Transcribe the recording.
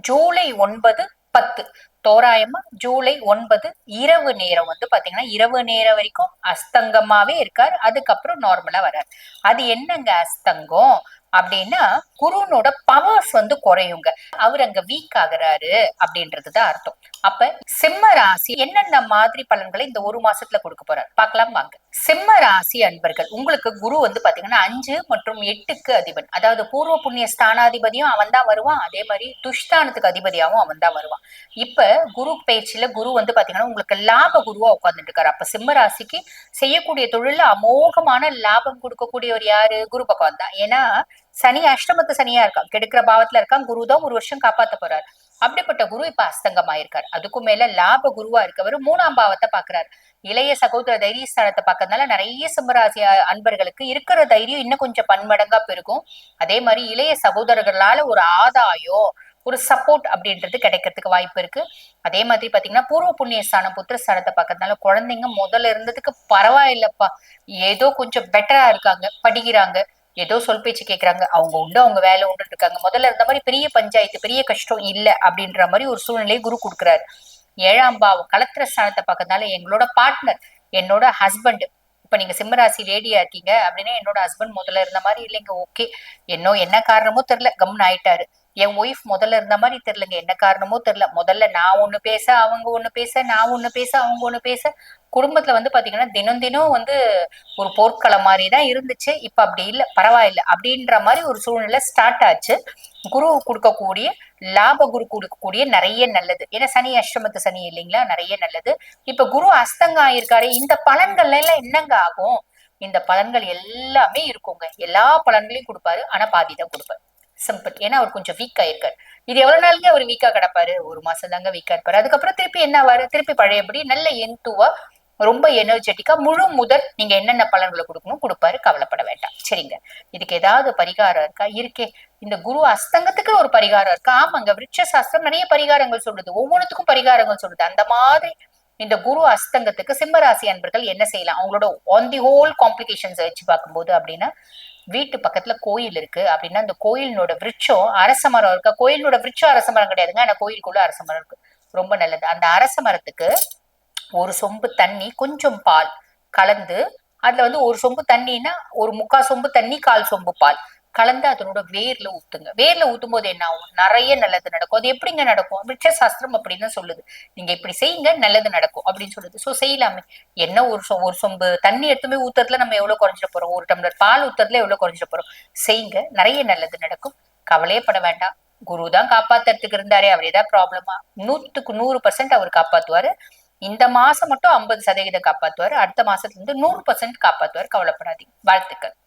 ஜூலை ஒன்பது பத்து. தோராயமா ஜூலை ஒன்பது இரவு நேரம் வந்து பாத்தீங்கன்னா இரவு நேரம் வரைக்கும் அஸ்தங்கமாவே இருக்கார். அதுக்கப்புறம் நார்மலா வர்றார். அது என்னங்க அஸ்தங்கம்? அப்படின்னா குருனோட பவர்ஸ் வந்து குறையுங்க. அவர் அங்க வீக் ஆகுறாரு அப்படின்றதுதான் அர்த்தம். அப்ப சிம்ம ராசி என்னென்ன மாதிரி பலன்களை இந்த ஒரு மாசத்துல கொடுக்க போறாரு? பாக்கலாம் வாங்க. சிம்ம ராசி அன்பர்கள். உங்களுக்கு குரு வந்து பாத்தீங்கன்னா அஞ்சு மற்றும் எட்டுக்கு அதிபன். அதாவது பூர்வ புண்ணிய ஸ்தானாதிபதியும் அவன் தான் வருவான். அதே மாதிரி துஷ்தானத்துக்கு அதிபதியாகவும் அவன் தான் வருவான். இப்ப குரு பயிற்சியில குரு வந்து பாத்தீங்கன்னா உங்களுக்கு லாப குருவா உட்கார்ந்துட்டு இருக்காரு அப்ப சிம்ம ராசிக்கு செய்யக்கூடிய தொழில அமோகமான லாபம் கொடுக்கக்கூடியவர் யாரு? குரு பகவான் தான். ஏன்னா சனி அஷ்டமத்து சனியா இருக்கான். கெடுக்கிற பாவத்துல இருக்கான். குரு தான் ஒரு வருஷம் காப்பாத்த போறாரு. அப்படிப்பட்ட குரு இப்ப அஸ்தங்கமாயிருக்காரு. அதுக்கும் மேல லாப குருவா இருக்கவர் மூணாம் பாவத்தை பாக்குறாரு. இளைய சகோதர தைரியஸ்தானத்தை பார்க்கறதுனால நிறைய சிம்மராசி அன்பர்களுக்கு இருக்கிற தைரியம் இன்னும் கொஞ்சம் பன்மடங்கா பெருகும். அதே மாதிரி இளைய சகோதரர்களால ஒரு ஆதாயம் ஒரு சப்போர்ட் அப்படின்றது கிடைக்கிறதுக்கு வாய்ப்பு இருக்கு. அதே மாதிரி பாத்தீங்கன்னா பூர்வ புண்ணிய ஸ்தானம் புத்திரஸ்தானத்தை பார்க்கறதுனால குழந்தைங்க முதல்ல இருந்ததுக்கு பரவாயில்லப்பா. ஏதோ கொஞ்சம் பெட்டரா இருக்காங்க படிக்கிறாங்க. ஏதோ சொல் பேச்சு கேட்கறாங்க அவங்க உண்டு அவங்க வேலை உண்டு இருக்காங்க முதல்ல இருந்த மாதிரி பெரிய பஞ்சாயத்து பெரிய கஷ்டம் இல்லை அப்படின்ற மாதிரி ஒரு சூழ்நிலையை குரு கொடுக்குறாரு. ஏழாம் பாவம் கலத்திர ஸ்தானத்தை பார்க்கறதுனால எங்களோட பார்ட்னர் என்னோட ஹஸ்பண்ட் இப்ப நீங்க சிம்மராசி லேடியா இருக்கீங்க அப்படின்னா என்னோட ஹஸ்பண்ட் முதல்ல இருந்த மாதிரி இல்லைங்க ஓகே என்ன என்ன காரணமோ தெரியல கம்னு ஆயிட்டாரு. என் ஒய்ஃப் முதல்ல இருந்த மாதிரி தெரியலங்க. என்ன காரணமோ தெரியல. முதல்ல நான் ஒண்ணு பேச அவங்க ஒண்ணு பேச நான் ஒண்ணு பேச அவங்க ஒண்ணு பேச. குடும்பத்துல வந்து பாத்தீங்கன்னா தினம் தினம் வந்து ஒரு போர்க்களம் மாதிரி தான் இருந்துச்சு. இப்ப அப்படி இல்லை. பரவாயில்ல. அப்படின்ற மாதிரி ஒரு சூழ்நிலை ஸ்டார்ட் ஆச்சு. குரு கொடுக்கக்கூடிய லாப குரு கொடுக்கக்கூடிய நிறைய நல்லது. ஏன்னா சனி அஷ்டமத்து சனி இல்லைங்களா? நிறைய நல்லது. இப்ப குரு அஸ்தங்க ஆயிருக்காரு இந்த பலன்கள்ல எல்லாம் என்னங்க ஆகும்? இந்த பலன்கள் எல்லாமே இருக்குங்க. எல்லா பலன்களையும் கொடுப்பாரு. ஆனா பாதி தான் கொடுப்பாரு. சிம்பிள். ஏன்னா அவர் கொஞ்சம் வீக்கா இருக்காரு இது எவ்வளவு நாளுங்க அவர் வீக்கா கிடப்பாரு? ஒரு மாசம் தாங்க வீக்கா இருப்பாரு. அதுக்கப்புறம் திருப்பி என்ன ஆவாரு? திருப்பி பழையபடி நல்ல என்துவா ரொம்ப எனர்ஜெட்டிக்கா முழு முதல் நீங்க என்னென்ன பலன்களை கொடுக்கணும் கொடுப்பாரு. கவலைப்பட வேண்டாம். சரிங்க. இதுக்கு ஏதாவது பரிகாரம் இருக்கா? இருக்கே. இந்த குரு அஸ்தங்கத்துக்கு ஒரு பரிகாரம் இருக்கா? ஆமாங்க. விருட்ச சாஸ்திரம் நிறைய பரிகாரங்கள் சொல்லுது. ஒவ்வொன்றுத்துக்கும் பரிகாரங்கள் சொல்லுது. அந்த மாதிரி இந்த குரு அஸ்தங்கத்துக்கு சிம்மராசி அன்பர்கள் என்ன செய்யலாம்? அவங்களோட ஆன் தி ஹோல் காம்ப்ளிகேஷன்ஸ் வச்சு பார்க்கும்போது அப்படின்னா வீட்டு பக்கத்துல கோயில் இருக்கு. அப்படின்னா அந்த கோயிலினோட விருட்சம் அரச மரம் இருக்கா? கோயிலோட விருட்சம் அரச மரம் கிடையாதுங்க. ஆனா கோயிலுக்குள்ள அரச மரம் இருக்கு. ரொம்ப நல்லது. அந்த அரச மரத்துக்கு ஒரு சொம்பு தண்ணி கொஞ்சம் பால் கலந்து அதுல வந்து ஒரு சொம்பு தண்ணின்னா ஒரு முக்கால் சொம்பு தண்ணி கால் சொம்பு பால். கலந்து அதனோட வேர்ல ஊத்துங்க. வேர்ல ஊத்தும் போது என்ன ஆகும்? நிறைய நல்லது நடக்கும். அது எப்படிங்க நடக்கும்? விட்ச சாஸ்திரம் அப்படின்னு சொல்லுது. நீங்க இப்படி செய்யுங்க நல்லது நடக்கும் அப்படின்னு சொல்லுது. சோ செய்யலாமே. என்ன ஒரு சொ ஒரு சொம்பு தண்ணி எடுத்துமே ஊத்துறதுல நம்ம எவ்வளவு குறைஞ்சிட போறோம்? ஒரு டம்ளர் பால் ஊத்துறதுல எவ்வளவு குறைஞ்சிட போறோம்? செய்யுங்க. நிறைய நல்லது நடக்கும். கவலையே பட வேண்டாம். குரு தான் காப்பாத்துறதுக்கு இருந்தாரே அவர் ஏதாவது ப்ராப்ளமா நூத்துக்கு நூறு பர்சன்ட் அவர் காப்பாத்துவாரு. இந்த மாசம் மட்டும் ஐம்பது சதவீதம் காப்பாத்துவாரு. அடுத்த மாசத்துல இருந்து நூறு பர்சன்ட் காப்பாத்துவாரு. கவலைப்படாதீங்க. வாழ்த்துக்கள்.